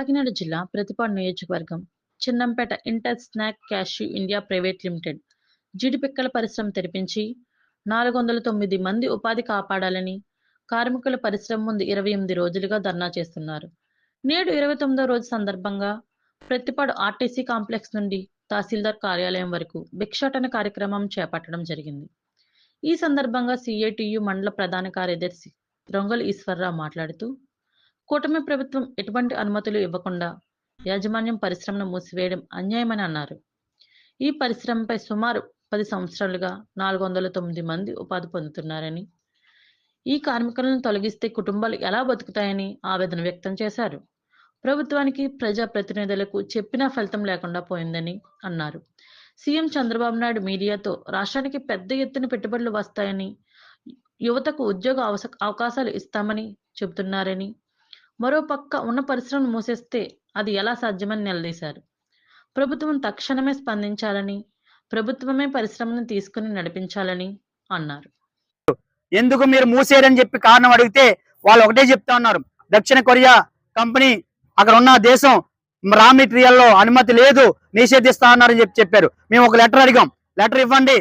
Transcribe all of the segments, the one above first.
కాకినాడ జిల్లా ప్రతిపాడు నియోజకవర్గం Chinnampeta inter snack cashew India private limited జీడిపిక్కల పరిశ్రమ తెరిపించి నాలుగు వందల తొమ్మిది మంది ఉపాధి కాపాడాలని కార్మికుల పరిశ్రమ ముందు ఇరవై ఎనిమిది రోజులుగా ధర్నా చేస్తున్నారు. నేడు ఇరవై తొమ్మిదో రోజు సందర్భంగా ప్రతిపాడు ఆర్టీసీ కాంప్లెక్స్ నుండి తహసీల్దార్ కార్యాలయం వరకు భిక్షాటన కార్యక్రమం చేపట్టడం జరిగింది. ఈ సందర్భంగా సిఐటియు మండల ప్రధాన కార్యదర్శి రొంగల్ ఈశ్వర్రావు మాట్లాడుతూ కూటమి ప్రభుత్వం ఎటువంటి అనుమతులు ఇవ్వకుండా యాజమాన్యం పరిశ్రమను మూసివేయడం అన్యాయమని అన్నారు. ఈ పరిశ్రమపై సుమారు పది సంవత్సరాలుగా నాలుగు వందల తొమ్మిది మంది ఉపాధి పొందుతున్నారని ఈ కార్మికులను తొలగిస్తే కుటుంబాలు ఎలా బతుకుతాయని ఆవేదన వ్యక్తం చేశారు. ప్రభుత్వానికి ప్రజా ప్రతినిధులకు చెప్పినా ఫలితం లేకుండా పోయిందని అన్నారు. సీఎం చంద్రబాబు నాయుడు మీడియాతో రాష్ట్రానికి పెద్ద ఎత్తున పెట్టుబడులు వస్తాయని యువతకు ఉద్యోగ అవకాశాలు ఇస్తామని చెబుతున్నారని మరోపక్క ఉన్న పరిశ్రమను మూసేస్తే అది ఎలా సాధ్యమని నిలదీశారు. ప్రభుత్వం తక్షణమే స్పందించాలని ప్రభుత్వమే పరిశ్రమను తీసుకుని నడిపించాలని అన్నారు. ఎందుకు మీరు మూసేరని చెప్పి కారణం అడిగితే వాళ్ళు ఒకటే చెప్తా ఉన్నారు. దక్షిణ కొరియా కంపెనీ అక్కడ ఉన్న దేశం రా మెటీరియల్లో అనుమతి లేదు నిషేధిస్తా ఉన్నారని చెప్పి చెప్పారు. మేము ఒక లెటర్ అడిగాం. లెటర్ ఇవ్వండి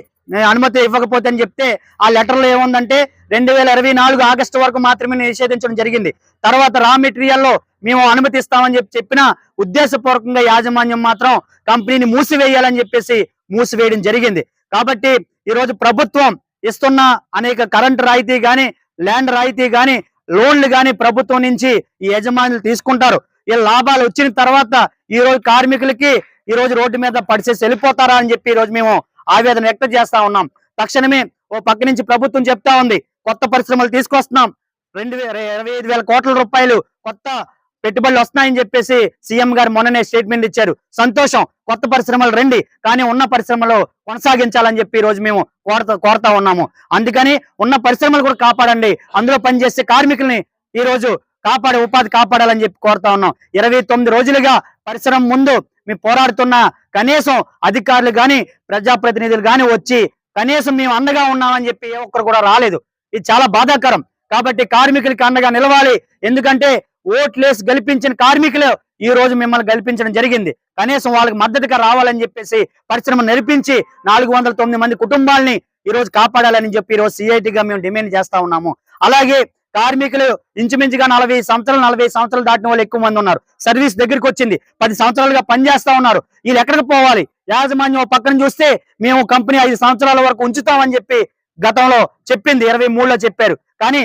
అనుమతి ఇవ్వకపోతే అని చెప్తే ఆ లెటర్లో ఏముందంటే రెండు వేల ఇరవై నాలుగు ఆగస్టు వరకు మాత్రమే నిషేధించడం జరిగింది. తర్వాత రా మెటీరియల్లో మేము అనుమతిస్తామని చెప్పి చెప్పిన ఉద్దేశపూర్వకంగా యాజమాన్యం మాత్రం కంపెనీని మూసివేయాలని చెప్పేసి మూసివేయడం జరిగింది. కాబట్టి ఈ రోజు ప్రభుత్వం ఇస్తున్న అనేక కరెంట్ రాయితీ కానీ ల్యాండ్ రాయితీ కానీ లోన్లు కానీ ప్రభుత్వం నుంచి ఈ యజమానులు తీసుకుంటారు. ఈ లాభాలు వచ్చిన తర్వాత ఈ రోజు కార్మికులకి ఈ రోజు రోడ్డు మీద పడిచేసి వెళ్ళిపోతారా అని చెప్పి ఈ రోజు మేము ఆవేదన వ్యక్తం చేస్తా ఉన్నాం. తక్షణమే ఓ పక్క నుంచి ప్రభుత్వం చెప్తా ఉంది. కొత్త పరిశ్రమలు తీసుకొస్తున్నాం. రెండు వేల ఇరవై ఐదు వేల కోట్ల రూపాయలు కొత్త పెట్టుబడులు వస్తున్నాయని చెప్పేసి సీఎం గారు మొన్ననే స్టేట్మెంట్ ఇచ్చారు. సంతోషం. కొత్త పరిశ్రమలు రండి. కానీ ఉన్న పరిశ్రమలు కొనసాగించాలని చెప్పి ఈ రోజు మేము కోరతా కోరుతా ఉన్నాము. అందుకని ఉన్న పరిశ్రమలు కూడా కాపాడండి. అందులో పనిచేసే కార్మికుల్ని ఈ రోజు కాపాడే ఉపాధి కాపాడాలని చెప్పి కోరుతా ఉన్నాం. ఇరవై తొమ్మిది రోజులుగా పరిశ్రమ ముందు మేము పోరాడుతున్న కనీసం అధికారులు కానీ ప్రజాప్రతినిధులు కానీ వచ్చి కనీసం మేము అండగా ఉన్నామని చెప్పి ఏ ఒక్కరు కూడా రాలేదు. ఇది చాలా బాధాకరం. కాబట్టి కార్మికులకి అండగా నిలవాలి. ఎందుకంటే ఓట్లేసి గెలిపించిన కార్మికులు ఈ రోజు మిమ్మల్ని గెలిపించడం జరిగింది. కనీసం వాళ్ళకి మద్దతుగా రావాలని చెప్పేసి పరిశ్రమ నడిపించి నాలుగు వందల తొమ్మిది మంది కుటుంబాలని ఈ రోజు కాపాడాలని చెప్పి ఈ రోజు సిఐటిగా మేము డిమాండ్ చేస్తా ఉన్నాము. అలాగే కార్మికులు ఇంచుమించుగా నలభై సంవత్సరాలు నలభై సంవత్సరాలు దాటిన వాళ్ళు ఎక్కువ మంది ఉన్నారు. సర్వీస్ దగ్గరికి వచ్చింది. పది సంవత్సరాలుగా పనిచేస్తా ఉన్నారు. వీళ్ళు ఎక్కడికి పోవాలి? యాజమాన్యం పక్కన చూస్తే మేము కంపెనీ ఐదు సంవత్సరాల వరకు ఉంచుతామని చెప్పి గతంలో చెప్పింది ఇరవై మూడులో చెప్పారు. కానీ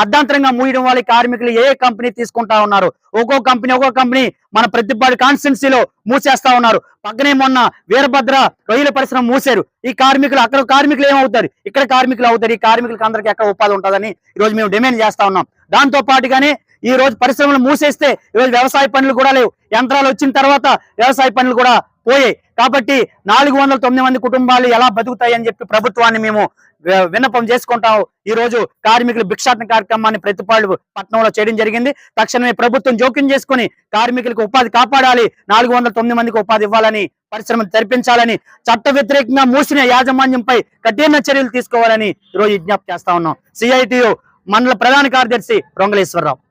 అర్ధాంతరంగా మూయడం వాళ్ళ కార్మికులు ఏ కంపెనీ తీసుకుంటా ఉన్నారు? ఒక్కో కంపెనీ ఒక్కో కంపెనీ మన ప్రతిపాడు కాన్స్టిట్యున్సీలో మూసేస్తా ఉన్నారు. పక్కనే మొన్న వీరభద్ర రొయ్యల పరిశ్రమ మూసారు ఈ కార్మికులు అక్కడ కార్మికులు ఏమవుతారు? ఇక్కడ కార్మికులు అవుతారు. ఈ కార్మికులకు అందరికి ఎక్కడ ఉపాధి ఉంటుందని ఈ రోజు మేము డిమాండ్ చేస్తా ఉన్నాం. దాంతో పాటుగానే ఈ రోజు పరిశ్రమలు మూసేస్తే ఈరోజు వ్యవసాయ పనులు కూడా లేవు. యంత్రాలు వచ్చిన తర్వాత వ్యవసాయ పనులు కూడా పోయాయి. కాబట్టి నాలుగు వందల తొమ్మిది మంది కుటుంబాలు ఎలా బతుకుతాయి అని చెప్పి ప్రభుత్వాన్ని మేము విన్నపం చేసుకుంటాం. ఈ రోజు కార్మికులు భిక్షాటన కార్యక్రమాన్ని ప్రతిపాడు పట్టణంలో చేయడం జరిగింది. తక్షణమే ప్రభుత్వం జోక్యం చేసుకుని కార్మికులకు ఉపాధి కాపాడాలి. నాలుగు వందల తొమ్మిది మందికి ఉపాధి ఇవ్వాలని పరిశ్రమ తెరిపించాలని చట్ట వ్యతిరేకంగా మూసిన యాజమాన్యంపై కఠిన చర్యలు తీసుకోవాలని ఈరోజు రోజు విజ్ఞప్తి చేస్తా ఉన్నాం. సిఐటియు మండల ప్రధాన కార్యదర్శి రొంగలేశ్వరరావు.